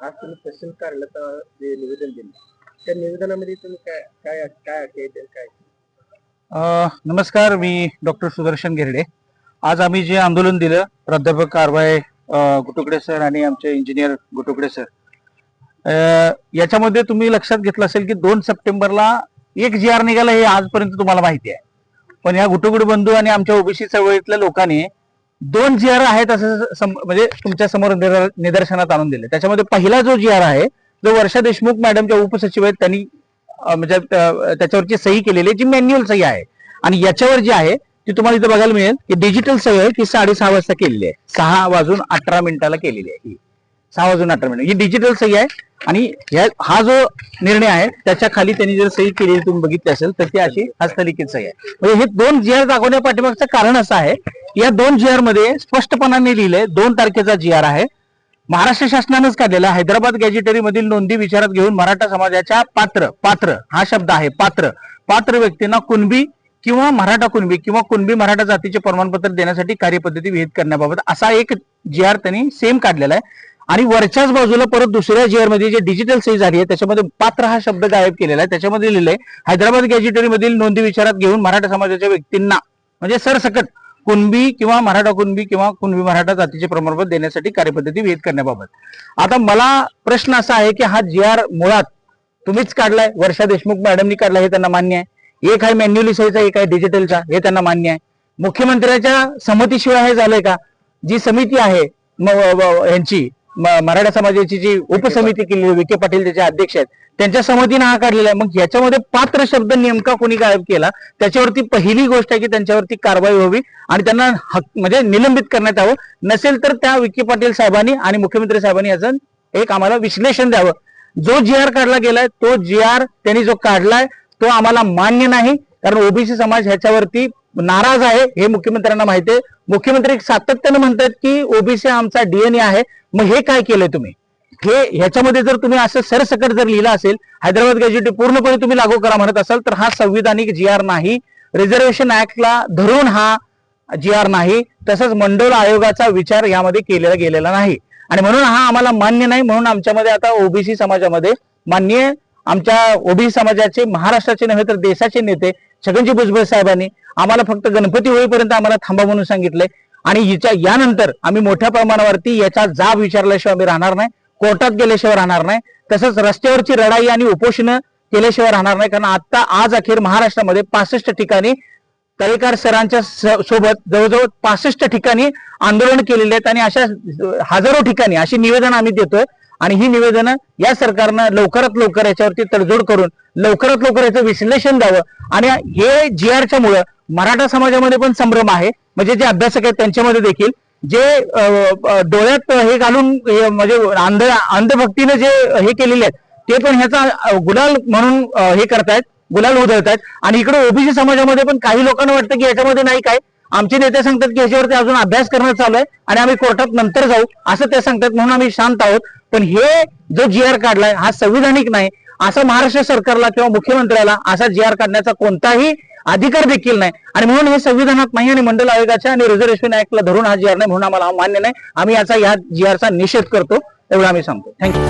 आज तुम्ही तहसील कार्यालयात जे निवेदन दिलं. त्या निवेदनामध्ये तुम्ही काय काय काय अटी काय? अ, नमस्कार मी डॉक्टर सुदर्शन गिरडे आज आम्ही जे आंदोलन दिलं प्राध्यापक कारवाई अ, गुटुकडे सर आणि आमचे इंजिनियर गुटुकडे सर. अ, याच्यामध्ये तुम्ही लक्षात घेतलं असेल की दोन सप्टेंबरला एक जी आर निघाला हे आजपर्यंत तुम्हाला माहिती आहे. पण या गुटुगुड बंधू आणि आमच्या ओबीसी चळवळीतल्या लोकांनी दोन जिहार आहेत असं सम- म्हणजे तुमच्यासमोर निदर्शनात आणून दिले. त्याच्यामध्ये पहिला जो जी आर आहे जो वर्षा देशमुख मॅडमच्या उपसचिव आहेत त्यांनी म्हणजे त्याच्यावरची सही केलेली आहे जी मॅन्युअल सही आहे. आणि याच्यावर जी आहे ती तुम्हाला इथं बघायला मिळेल की डिजिटल सही आहे ती साडेसहा वाजता केलेली आहे. सहा वाजून अठरा मिनिटाला केलेली आहे ही. सहा वाजून अठरा मिनिट. ही डिजिटल सही आहे. आणि ह्या- हा जो निर्णय आहे त्याच्याखाली त्यांनी जर सही केलेली तुम्ही बघितली असेल तर ती अशी हस्तलिखित सही आहे. म्हणजे हे दोन जिहार दाखवण्या पाठीमागचं कारण असं आहे या दोन जी आरमध्ये स्पष्टपणाने लिहिलंय दोन तारखेचा जी आर आहे. महाराष्ट्र शासनानंच काढलेला हैदराबाद गॅजेटरी मधील नोंदी विचारात घेऊन मराठा समाजाच्या पात्र पात्र हा शब्द आहे पात्र. पात्र व्यक्तींना कुणबी किंवा मराठा कुणबी किंवा कुणबी मराठा जातीचे प्रमाणपत्र देण्यासाठी कार्यपद्धती विहित करण्याबाबत असा एक जी आर त्यांनी सेम काढलेला आहे. आणि वरच्याच बाजूला परत दुसऱ्या जी आरमध्ये जे डिजिटल सही झाली आहे त्याच्यामध्ये पात्र हा शब्द गायब केलेला आहे. त्याच्यामध्ये लिहिलंय हैदराबाद गॅजेटरी मधील नोंदी विचारात घेऊन मराठा समाजाच्या व्यक्तींना म्हणजे सरसकट कुणबी किंवा मराठा कुणबी किंवा कुणबी मराठा जातीचे प्रमाणपत्र देण्यासाठी कार्यपद्धती विहित करण्याबाबत. आता मला प्रश्न असा आहे की हा जी आर मुळात तुम्हीच काढलाय वर्षा देशमुख मॅडमनी काढला हे त्यांना मान्य आहे. एक आहे मॅन्युअली सहीचा एक आहे डिजिटलचा हे त्यांना मान्य आहे. मुख्यमंत्र्याच्या संमतीशिवाय हे झालंय का? जी समिती आहे यांची मराठा समाजाची जी उपसमिती केली विखे पाटील त्याचे अध्यक्ष आहेत त्यांच्या संमतीने हा काढलेला आहे. मग याच्यामध्ये पात्र शब्द नेमका कोणी गायब केला? त्याच्यावरती पहिली गोष्ट आहे की त्यांच्यावरती कारवाई व्हावी आणि त्यांना हक- म्हणजे निलंबित करण्यात यावं. नसेल तर त्या विखे पाटील साहेबांनी आणि मुख्यमंत्री साहेबांनी याचं एक आम्हाला विश्लेषण द्यावं. जो जी आर काढला गेलाय तो जी आर त्यांनी जो काढलाय तो आम्हाला मान्य नाही. कारण ओबीसी समाज ह्याच्यावरती नाराज आहे हे मुख्यमंत्र्यांना माहिती आहे. मुख्यमंत्री सातत्याने म्हणतात की ओबीसी आमचा डीएनए आहे. मग हे काय केलंय तुम्ही? हे ह्याच्यामध्ये जर तुम्ही असं सरसकट जर लिहिलं असेल हैदराबाद गॅजेटी पूर्णपणे तुम्ही लागू करा म्हणत असाल तर हा संविधानिक जी आर नाही. रिझर्वेशन ऍक्टला धरून हा जी आर नाही. तसंच मंडळ आयोगाचा विचार यामध्ये केलेला गेलेला नाही. आणि म्हणून हा आम्हाला मान्य नाही म्हणून आमच्यामध्ये आता ओबीसी समाजामध्ये मान्य आमच्या ओबीसी समाजाचे महाराष्ट्राचे नव्हे तर देशाचे नेते छगनजी भुजबळ साहेबांनी आम्हाला फक्त गणपती होईपर्यंत आम्हाला थांबा म्हणून सांगितलंय. आणि हिच्या यानंतर आम्ही मोठ्या प्रमाणावरती याचा जाब विचारल्याशिवाय आम्ही राहणार नाही. कोर्टात गेल्याशिवाय राहणार नाही. तसंच रस्त्यावरची लढाई आणि उपोषण केल्याशिवाय राहणार नाही. कारण आता आज अखेर महाराष्ट्रामध्ये पासष्ट ठिकाणी तळेकर सरांच्या सोबत जवळजवळ पासष्ट ठिकाणी आंदोलन केलेले आहेत. आणि अशा हजारो ठिकाणी अशी निवेदन आम्ही देतोय. आणि ही निवेदनं या सरकारनं लवकरात लवकर याच्यावरती तडजोड करून लवकरात लवकर याचं विश्लेषण द्यावं. आणि हे जी आरच्या मुळे मराठा समाजामध्ये पण संभ्रम आहे. म्हणजे जे अभ्यासक आहेत त्यांच्यामध्ये देखील जे डोळ्यात हे घालून म्हणजे अंध अंधभक्तीनं जे हे केलेले आहेत ते पण ह्याचा गुलाल म्हणून हे करतायत गुलाल उधळतायत. आणि इकडे ओबीसी समाजामध्ये पण काही लोकांना वाटतं की याच्यामध्ये नाही काय. आमचे नेते सांगतात की याच्यावरती अजून अभ्यास करणं चालू आहे आणि आम्ही कोर्टात नंतर जाऊ असं ते सांगतात. म्हणून आम्ही शांत आहोत. पण हे जो जी आर काढलाय हा संविधानिक नाही. असं महाराष्ट्र सरकारला किंवा मुख्यमंत्र्याला असा जी आर काढण्याचा कोणताही अधिकार देखील नाही. आणि म्हणून हे संविधानात नाही आणि मंडल आयोगाच्या आणि रिझर्वेशन ऍक्टला धरून हा जी आर नाही म्हणून आम्हाला मान्य नाही. आम्ही याचा या जी आरचा निषेध करतो. एवढं आम्ही सांगतो. थँक्यू